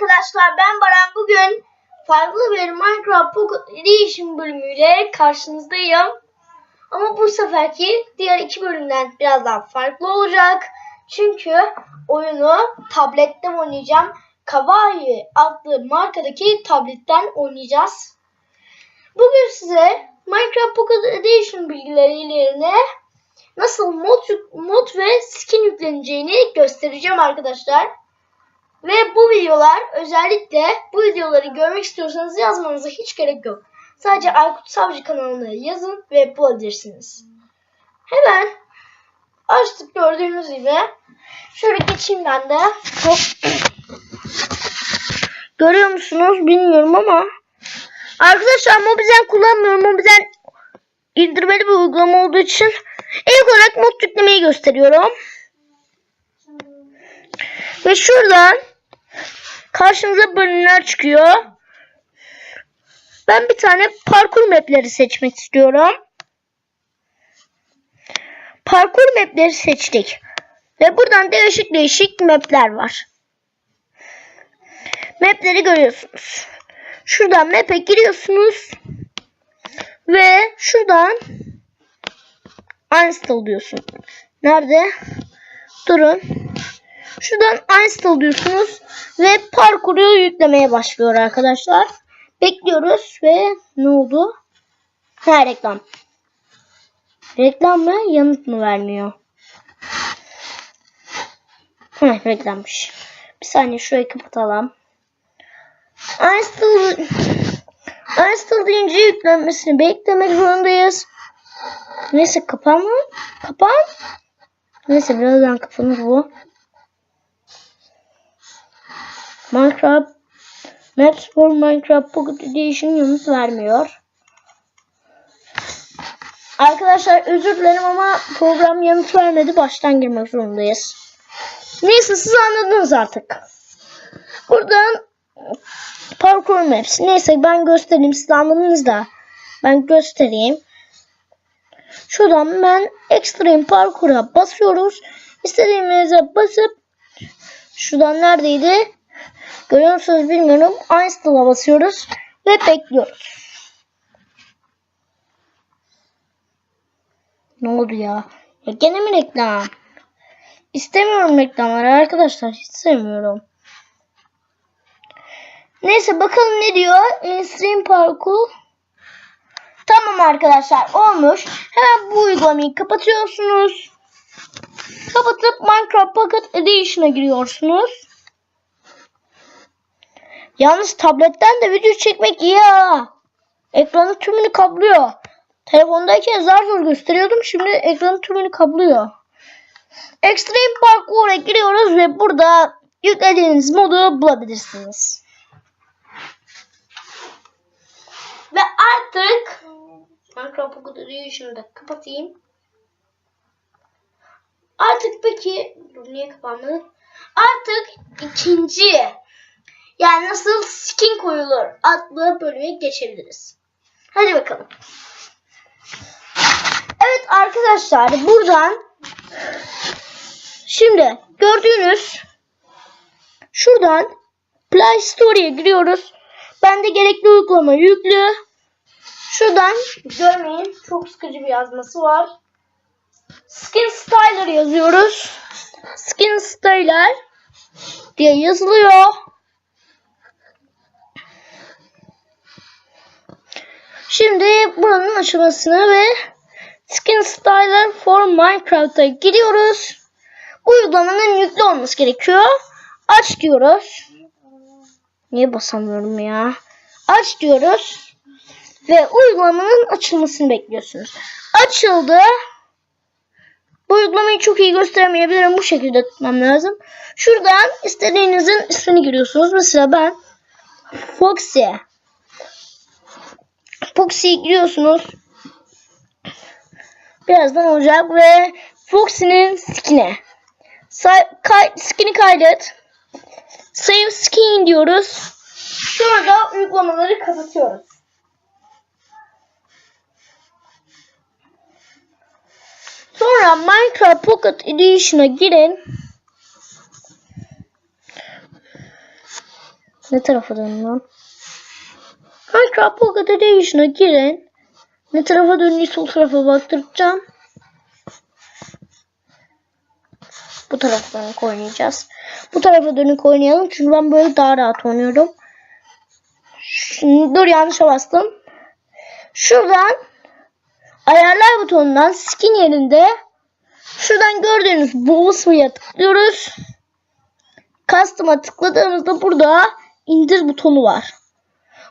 arkadaşlar ben Baran bugün farklı bir Minecraft Pocket Edition bölümüyle karşınızdayım. Ama bu seferki diğer iki bölümden biraz daha farklı olacak. Çünkü oyunu tabletten oynayacağım. Kawaii adlı markadaki tabletten oynayacağız. Bugün size Minecraft Pocket Edition bilgileriyle nasıl mod, mod ve skin yükleneceğini göstereceğim arkadaşlar. Ve bu videolar özellikle bu videoları görmek istiyorsanız yazmanıza hiç gerek yok. Sadece Aykut Savcı kanalına yazın ve bulabilirsiniz. Hemen açtık gördüğünüz gibi. Şöyle geçeyim ben de. Hop. Görüyor musunuz bilmiyorum ama. Arkadaşlar Mobizen kullanmıyorum. Mobizen indirmeli bir uygulama olduğu için ilk olarak mod yüklemeyi gösteriyorum. Ve şuradan karşınıza bölümler çıkıyor. Ben bir tane parkur mapleri seçmek istiyorum. Parkur mapleri seçtik. Ve buradan değişik değişik mapler var. Mapleri görüyorsunuz. Şuradan map'e giriyorsunuz. Ve şuradan uninstall diyorsun. Nerede? Durun. Şuradan uninstall diyorsunuz ve parkuru yüklemeye başlıyor arkadaşlar. Bekliyoruz ve ne oldu? Ha reklam. Reklam mı? Yanıt mı vermiyor? Hı, reklammış. Bir saniye şurayı kapatalım. Uninstall, uninstall deyince yüklenmesini beklemek zorundayız. Neyse kapan mı? Kapan. Neyse birazdan kapanır bu. Minecraft Maps for Minecraft Pocket Edition yanıt vermiyor. Arkadaşlar özür dilerim ama program yanıt vermedi. Baştan girmek zorundayız. Neyse siz anladınız artık. Buradan parkur maps. Neyse ben göstereyim. Siz anladınız da. Ben göstereyim. Şuradan ben extreme parkura basıyoruz. İstediğimize basıp şuradan neredeydi? Görüyor musunuz bilmiyorum. Install'a basıyoruz ve bekliyoruz. Ne oldu ya? Ya gene mi reklam? İstemiyorum reklamları arkadaşlar. Hiç sevmiyorum. Neyse bakalım ne diyor. Instream Parkour. Tamam arkadaşlar olmuş. Hemen bu uygulamayı kapatıyorsunuz. Kapatıp Minecraft Pocket Edition'a giriyorsunuz. Yalnız tabletten de video çekmek iyi ha. Ekranın tümünü kaplıyor. Telefondayken zar zor gösteriyordum. Şimdi ekranın tümünü kaplıyor. Extreme Parkour'a giriyoruz ve burada yüklediğiniz modu bulabilirsiniz. Ve artık Edition'ı da kapatayım. Artık peki niye kapanmadı? Artık ikinci yani nasıl skin koyulur adlı bölüme geçebiliriz. Hadi bakalım. Evet arkadaşlar buradan şimdi gördüğünüz şuradan Play Store'ya giriyoruz. Bende gerekli uygulama yüklü. Şuradan görmeyin çok sıkıcı bir yazması var. Skin Styler yazıyoruz. Skin Styler diye yazılıyor. Şimdi buranın açılmasını ve Skin Styler for Minecraft'a giriyoruz. Uygulamanın yüklü olması gerekiyor. Aç diyoruz. Niye basamıyorum ya? Aç diyoruz. Ve uygulamanın açılmasını bekliyorsunuz. Açıldı. Bu uygulamayı çok iyi gösteremeyebilirim. Bu şekilde tutmam lazım. Şuradan istediğinizin ismini giriyorsunuz. Mesela ben Foxy Foxy'ye giriyorsunuz. Birazdan olacak ve Foxy'nin skin'e. Kay skin'i kaydet. Save skin diyoruz. Şurada uygulamaları kapatıyoruz. Sonra Minecraft Pocket Edition'a girin. Ne tarafa dönün? Minecraft Pocket Edition'a girin. Ne tarafa dönüyor sol tarafa baktıracağım. Bu tarafa dönük oynayacağız. Bu tarafa dönük oynayalım. Çünkü ben böyle daha rahat oynuyorum. Şimdi, dur yanlışa bastım. Şuradan ayarlar butonundan skin yerinde şuradan gördüğünüz bu ısmaya tıklıyoruz. Custom'a tıkladığımızda burada indir butonu var.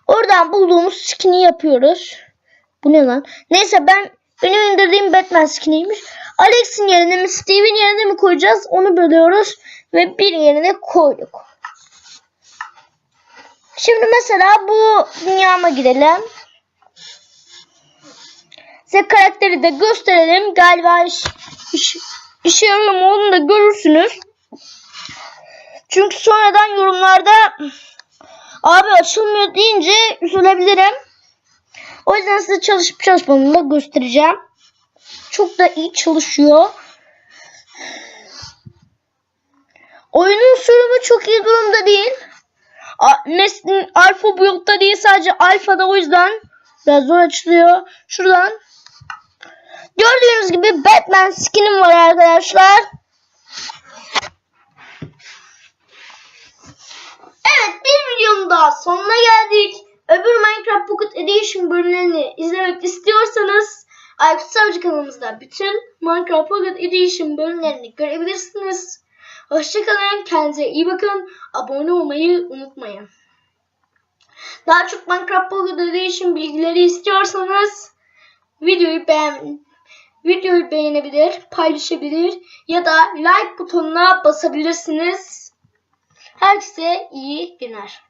Oradan bulduğumuz skin'i yapıyoruz. Bu ne lan? Neyse ben benim indirdiğim Batman skin'iymiş. Alex'in yerine mi Steve'in yerine mi koyacağız? Onu bölüyoruz ve bir yerine koyduk. Şimdi mesela bu dünyama girelim. Size karakteri de gösterelim. Galiba iş, iş, işe yarıyor mu onu da görürsünüz. Çünkü sonradan yorumlarda abi açılmıyor deyince üzülebilirim. O yüzden size çalışıp çalışmadığını da göstereceğim. Çok da iyi çalışıyor. Oyunun sürümü çok iyi durumda değil. A- Nes- Alfa build'da değil sadece alfada o yüzden biraz zor açılıyor. Şuradan gördüğünüz gibi Batman skinim var arkadaşlar. Daha sonuna geldik. Öbür Minecraft Pocket Edition bölümlerini izlemek istiyorsanız Aykut Savcı kanalımızda bütün Minecraft Pocket Edition bölümlerini görebilirsiniz. Hoşçakalın, kendinize iyi bakın, abone olmayı unutmayın. Daha çok Minecraft Pocket Edition bilgileri istiyorsanız videoyu beğen videoyu beğenebilir, paylaşabilir ya da like butonuna basabilirsiniz. Herkese iyi günler.